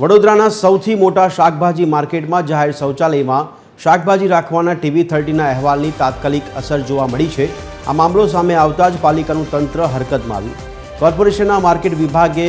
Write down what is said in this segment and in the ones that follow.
વડોદરાના સૌથી મોટા શાકભાજી માર્કેટમાં જાહેર શૌચાલયમાં શાકભાજી રાખવાના ટીવી થર્ટીના અહેવાલની તાત્કાલિક અસર જોવા મળી છે. આ મામલો સામે આવતા જ પાલિકાનું તંત્ર હરકતમાં આવ્યું. કોર્પોરેશનના માર્કેટ વિભાગે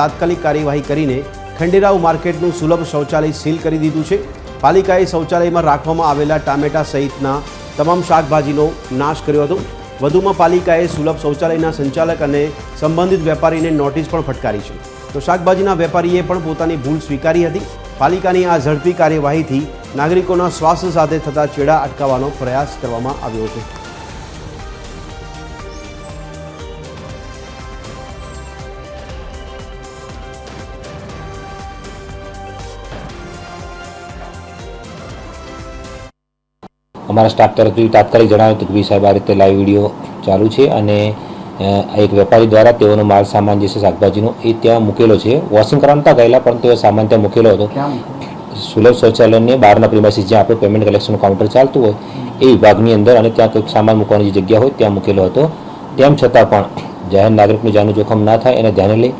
તાત્કાલિક કાર્યવાહી કરીને ખંડેરાવ માર્કેટનું સુલભ શૌચાલય સીલ કરી દીધું છે. પાલિકાએ શૌચાલયમાં રાખવામાં આવેલા ટામેટા સહિતના તમામ શાકભાજીનો નાશ કર્યો હતો. વધુમાં પાલિકાએ સુલભ શૌચાલયના સંચાલક અને સંબંધિત વેપારીને નોટિસ પણ ફટકારી છે. તો શાકભાજીના વેપારીએ પણ પોતાની ભૂલ સ્વીકારી હતી. પાલિકાની આ ઝડપી કાર્યવાહીથી નાગરિકોના સ્વાસ્થ્ય સાથે થતા ચેડા અટકાવવાનો પ્રયાસ કરવામાં આવ્યો છે. અમારા સ્ટાફ તરફથી તાત્કાલિક જણાવ્યું હતું કે ભાઈ સાહેબ, આ રીતે લાઈવ વીડિયો ચાલુ છે અને એક વેપારી દ્વારા તેઓનો માલ સામાન જે છે શાકભાજીનો એ ત્યાં મૂકેલો છે. વોશિંગ કરવા નતા ગયેલા પણ તેઓ સામાન ત્યાં મૂકેલો હતો. સુલભ શૌચાલયની બહારના પ્રિમાઇસીસ જ્યાં આપણે પેમેન્ટ કલેક્શન કાઉન્ટર ચાલતું હોય એ વિભાગની અંદર અને ત્યાં કંઈક સામાન મૂકવાની જે જગ્યા હોય ત્યાં મૂકેલો હતો. તેમ છતાં પણ જાહેર નાગરિકનું જાનનું જોખમ ના થાય એને ધ્યાને લઈ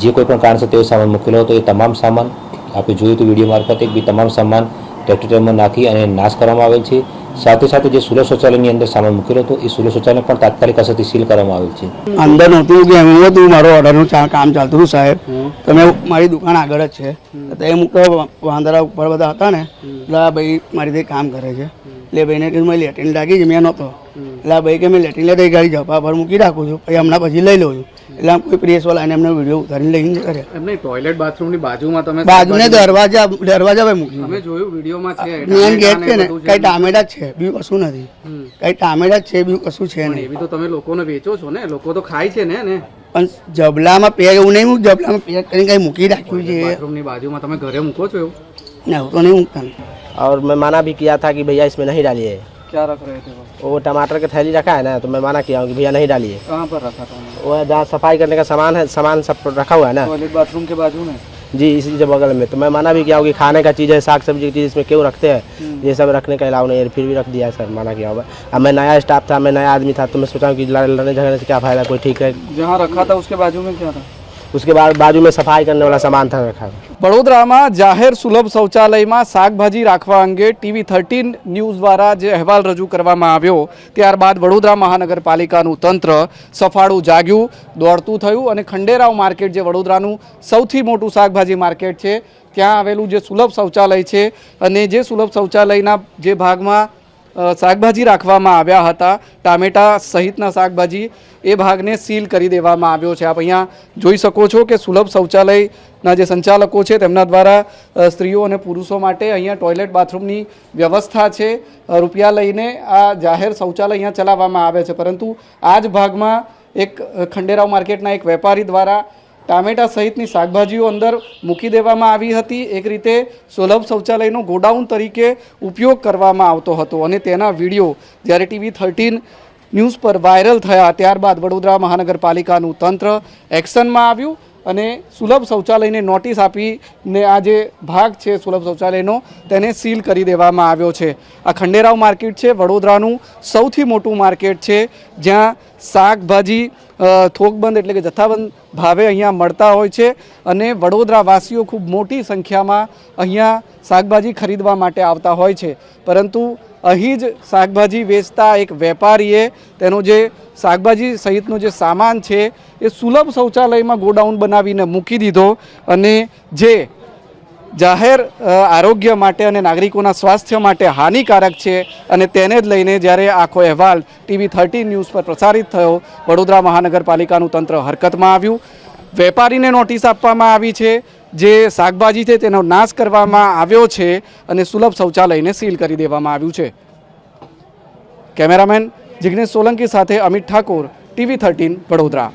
જે કોઈ પણ કારણસર તેઓ સામાન મૂકેલો હતો એ તમામ સામાન આપણે જોયું હતું વીડિયો મારફતે બી તમામ સામાન ટ્રેક્ટરમાં નાખી અને નાશ કરવામાં આવેલ છે. સાથે સાથે જે સુલભ શૌચાલયની અંદર સામાન મૂકેલો હતો એ સુલભ શૌચાલય પણ તાત્કાલિક અસરથી સીલ કરવામાં આવેલ છે. અંદર નહોતું કે એમ હતું મારો ઓર્ડરનું કામ ચાલતું હતું સાહેબ. તમે મારી દુકાન આગળ જ છે. તો એ મૂકો વાંદરા ઉપર બધા હતા ને એટલે આ ભાઈ મારી તે કામ કરે છે. એટલે ભાઈને કીધું મેં લેટ્રિન લાગી છે. મેં નહોતો. એટલે આ ભાઈ કે મેં લેટ્રિન લેતા ગાડી જપા પર મૂકી રાખું છું પછી હમણાં પછી લઈ લઉં છું. એટલે આમ કોઈ પ્રેસવાળા એને એમને વિડીયો ઉતારીને લઈને કરે એમને ટોયલેટ બાથરૂમ ની બાજુમાં તમે બાજુને દરવાજા દરવાજા ભાઈ મૂકી અમે જોયું વિડીયોમાં છે મેન ગેટ છે ને બધું કઈ ટામેટા જ છે બીજું કશું નથી હમ. કઈ ટામેટા જ છે બીજું કશું છે પણ નહીં એવી તો તમે લોકોને વેચો છો ને લોકો તો ખાય છે ને ને પણ જબલામાં પેક એવું નહીં મૂક જબલામાં પેક કરીને કઈ મૂકી રાખ્યું છે બાથરૂમ ની બાજુમાં તમે ઘરે મૂકો છો એવું नहीं वो तो नहीं मुकता नहीं और मैं मना भी किया था कि भैया इसमें नहीं डालिए ક્યાં रख रहे थे वो? वो टमाटर की थैली रखा है ना तो मैं मना किया हूँ कि भैया नहीं डालिए। कहाँ पर रखा था वो जहाँ सफ़ाई करने का सामान है सामान सब रखा हुआ है ना। टॉयलेट बाथरूम के बाजू में? जी इसी के बगल में। तो मैं मना भी किया हूँ कि खाने का चीज़ है साग सब्ज़ी की चीज़ इसमें क्यों रखते हैं? ये सब रखने का अलाउ नहीं है फिर भी रख दिया सर मना किया हुआ अब मैं नया स्टाफ था मैं नया आदमी था तो मैं सोचा कि लड़- लड़ने झगड़ने से क्या फ़ायदा कोई ठीक है? जहाँ रखा था उसके बाजू में क्या था? उसके बाद बाजू में सफाई करने वाला सामान था रखा हुआ વડોદરામાં જાહેર સુલભ શૌચાલયમાં શાકભાજી રાખવા અંગે ટીવી થર્ટીન ન્યૂઝ દ્વારા જે અહેવાલ રજૂ કરવામાં આવ્યો ત્યારબાદ વડોદરા મહાનગરપાલિકાનું તંત્ર સફાળું જાગ્યું દોડતું થયું અને ખંડેરાવ માર્કેટ જે વડોદરાનું સૌથી મોટું શાકભાજી માર્કેટ છે ત્યાં આવેલું જે સુલભ શૌચાલય છે અને જે સુલભ શૌચાલયના જે ભાગમાં અ, શાકભાજી રાખવામાં આવ્યા હતા. ટામેટા સહિતના શાકભાજી એ ભાગને સીલ કરી દેવામાં આવ્યો છે. આપ અહીંયા જોઈ શકો છો કે સુલભ શૌચાલયના જે સંચાલકો છે તેમના દ્વારા સ્ત્રીઓ અને પુરુષો માટે અહીંયા ટોયલેટ બાથરૂમની વ્યવસ્થા છે. રૂપિયા લઈને આ જાહેર શૌચાલય અહીંયા ચલાવવામાં આવે છે. પરંતુ આ જ ભાગમાં એક ખંડેરાવ માર્કેટના એક વેપારી દ્વારા ટામેટા સહિતની શાકભાજીઓ અંદર મૂકી દેવામાં આવી હતી. એક રીતે સુલભ શૌચાલયનો ગોડાઉન તરીકે ઉપયોગ કરવામાં આવતો હતો અને તેના વીડિયો જ્યારે ટીવી થર્ટીન ન્યૂઝ પર વાયરલ થયા, ત્યારબાદ વડોદરા મહાનગરપાલિકાનું તંત્ર એક્શનમાં આવ્યું. અને સુલભ શૌચાલયને નોટિસ આપીને આ જે ભાગ છે સુલભ શૌચાલયનો, તેને સીલ કરી દેવામાં આવ્યો છે. આ ખંડેરાવ માર્કેટ છે, વડોદરાનું સૌથી મોટું માર્કેટ છે, જ્યાં શાકભાજી થોકબંધ એટલે કે જથ્થાબંધ ભાવે અહીંયા મળતા હોય છે અને વડોદરાવાસીઓ ખૂબ મોટી સંખ્યામાં અહીંયા શાકભાજી ખરીદવા માટે આવતા હોય છે. પરંતુ અહીં જ શાકભાજી વેચતા એક વેપારીએ તેનો જે શાકભાજી સહિતનો જે સામાન છે, એ સુલભ શૌચાલયમાં ગોડાઉન બનાવીને મૂકી દીધો અને જે જાહેર આરોગ્ય માટે અને નાગરિકોના સ્વાસ્થ્ય માટે હાનિકારક છે અને તેને જ લઈને જ્યારે આખો અહેવાલ ટીવી થર્ટી ન્યૂઝ પર પ્રસારિત થયો, વડોદરા મહાનગરપાલિકાનું તંત્ર હરકતમાં આવ્યું. વેપારીને નોટિસ આપવામાં આવી છે જે શાકભાજી છે તેનો નાશ કરવામાં આવ્યો છે અને સુલભ શૌચાલયને સીલ કરી દેવામાં આવ્યું છે. કેમેરામેન જિગ્નેશ સોલંકી સાથે અમિત ઠાકોર, ટીવી થર્ટીન વડોદરા.